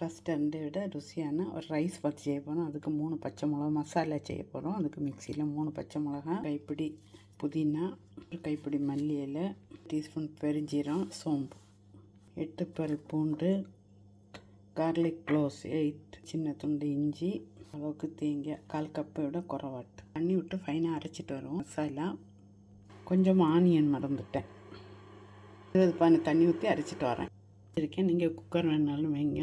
ரெஸ்டாரண்ட்டை விட ருசியான ஒரு ரைஸ் பார்த்து செய்ய போகிறோம் அதுக்கு மூணு பச்சை மிளகா மசாலா செய்ய போகிறோம் அதுக்கு மிக்சியில் மூணு பச்சை மிளகா கைப்பிடி புதினா ஒரு கைப்பிடி மல்லி இலை டீஸ்பூன் பெருஞ்சீரம் சோம்பு எட்டு பல் பூண்டு கார்லிக் க்ளோஸ் எயிட் சின்ன துண்டு இஞ்சி அளவுக்கு தேங்காய் கால் கப்பை விட குறவாட்டு. தண்ணி விட்டு ஃபைனாக அரைச்சிட்டு வருவோம். மசாலா. கொஞ்சம் ஆனியன் மறந்துட்டேன். இருபது பானை தண்ணி ஊற்றி அரைச்சிட்டு வரேன். இருக்கேன் நீங்கள் குக்கர் வேணாலும் வைங்க.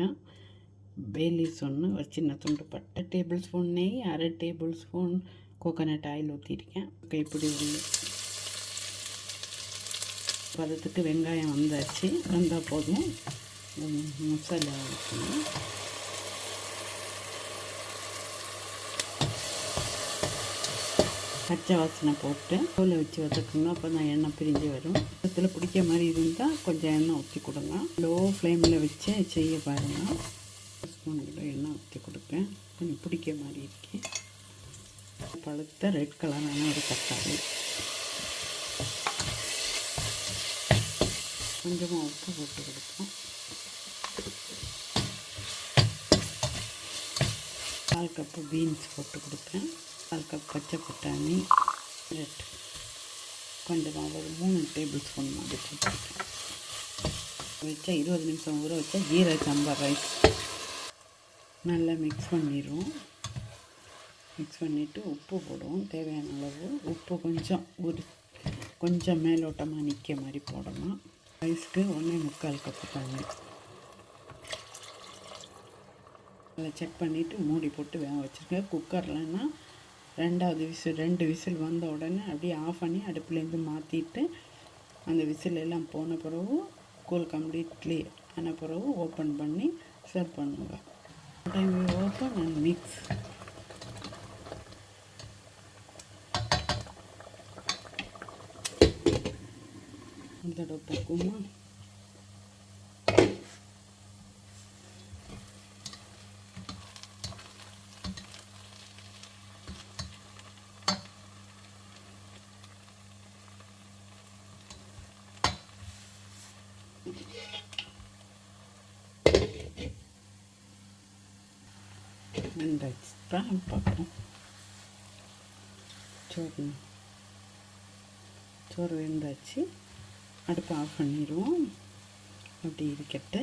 பேலீஸ் ஒன்று ஒரு சின்ன துண்டு பட்டை டேபிள் ஸ்பூன் நெய் அரை டேபிள் ஸ்பூன் கோகோனட் ஆயில் ஊற்றிருக்கேன் கைப்பிடி உள்ள பதத்துக்கு வெங்காயம் வந்தாச்சு. வந்தால் போதும். மசாலா ஊற்றணும் பச்சை வாசனை போட்டு தோலை வச்சு வதக்கணும். அப்போ தான் எண்ணெய் பிரிஞ்சு வரும். இதில் பிடிக்க மாதிரி இருந்தால் கொஞ்சம் எண்ணெய் ஊற்றி கொடுங்க. லோ ஃப்ளேமில் வச்சு செய்ய பாருங்கள் ஸ்பூன் கிலோ எண்ணெய் ஊற்றி கொடுப்பேன். கொஞ்சம் பிடிக்க மாதிரி இருக்கேன் பழுத்த ரெட் கலரான ஒரு தக்காளி. கொஞ்சமாக உப்பு போட்டு கொடுப்போம். கால் கப்பு பீன்ஸ் போட்டு கொடுப்பேன். கால் கப் பச்சை பட்டாணி ரெட் கொஞ்சமாக ஒரு மூணு டேபிள் ஸ்பூன் மாதிரி வச்சா இருபது நிமிஷம் ஊற வச்சா ஜீரக சாம்பார் ரைஸ் நல்லா மிக்ஸ் பண்ணிடுவோம். மிக்ஸ் பண்ணிவிட்டு உப்பு போடுவோம். தேவையான அளவு உப்பு கொஞ்சம் ஒரு கொஞ்சம் மேலோட்டமாக நிற்க மாதிரி போடணும். ரைஸ்க்கு ஒன்றே முக்கால் கப்பு தண்ணி. அதை செக் பண்ணிவிட்டு மூடி போட்டு வேக வச்சுருக்கேன். குக்கர்லன்னா ரெண்டாவது விசில் ரெண்டு விசில் வந்த உடனே அப்படியே ஆஃப் பண்ணி அடுப்புலேருந்து மாற்றிட்டு அந்த விசில் எல்லாம் போன பிறகு கூல் கம்ப்ளீட்லி ஆன பிறகு ஓப்பன் பண்ணி சர்வ் பண்ணுங்க. டைம் ஓப்பன் அண்ட் மிக்ஸ் ஒரு தடவை பக்குமா வெந்தாச்சு தான் பார்ப்போம் சோறு சோறு வெந்தாச்சு அடுப்பு ஆஃப் பண்ணிடுவோம் அப்படி இருக்கட்டு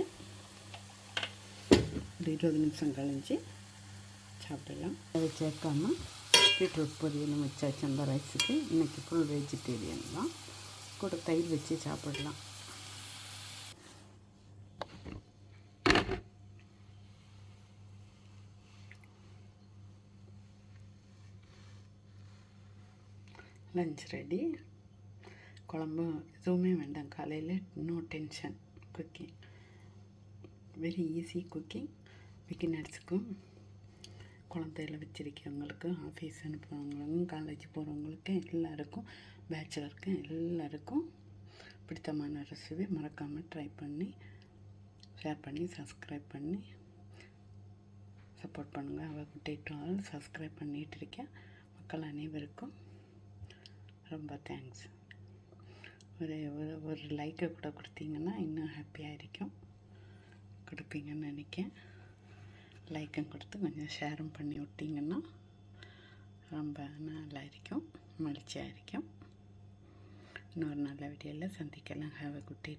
ஒரு இருபது நிமிஷம் கழிஞ்சு சாப்பிடலாம் அதை சேர்க்காம பீட்ரூட் பொரியல் வச்சாச்சு அந்த ரைஸுக்கு இன்றைக்கி ஃபுல் வெஜிடேரியன் தான் கூட தயிர் வச்சு சாப்பிடலாம் லஞ்ச் ரெடி குழம்பு எதுவுமே வேண்டாம். காலையில் no tension cooking very easy cooking பிகினர்ஸுக்கும் குழந்தையில வச்சிருக்கவங்களுக்கும் ஆஃபீஸ் அனுப்புகிறவங்களுக்கும் காலேஜ் போகிறவங்களுக்கும் எல்லாருக்கும் பேச்சுலருக்கும் எல்லாருக்கும் பிடித்தமான ரெசிபி மறக்காமல் ட்ரை பண்ணி ஷேர் பண்ணி சப்ஸ்கிரைப் பண்ணி சப்போர்ட் பண்ணுங்கள் அவள் குட்டிட்டு சப்ஸ்கிரைப் பண்ணிகிட்டு இருக்கேன். மக்கள் அனைவருக்கும் ரொம்ப தேங்க்ஸ் ஒரு ஒரு ஒரு லைக்கை கூட கொடுத்தீங்கன்னா இன்னும் ஹாப்பியாக இருக்கும். கொடுப்பீங்கன்னு நினைக்கேன் லைக்கும் கொடுத்து கொஞ்சம் ஷேரும் பண்ணி விட்டிங்கன்னா ரொம்ப நல்லா இருக்கும். மகிழ்ச்சியாக இருக்கும். இன்னொரு நல்ல வீடியோவில் சந்திக்கலாம். Have a good day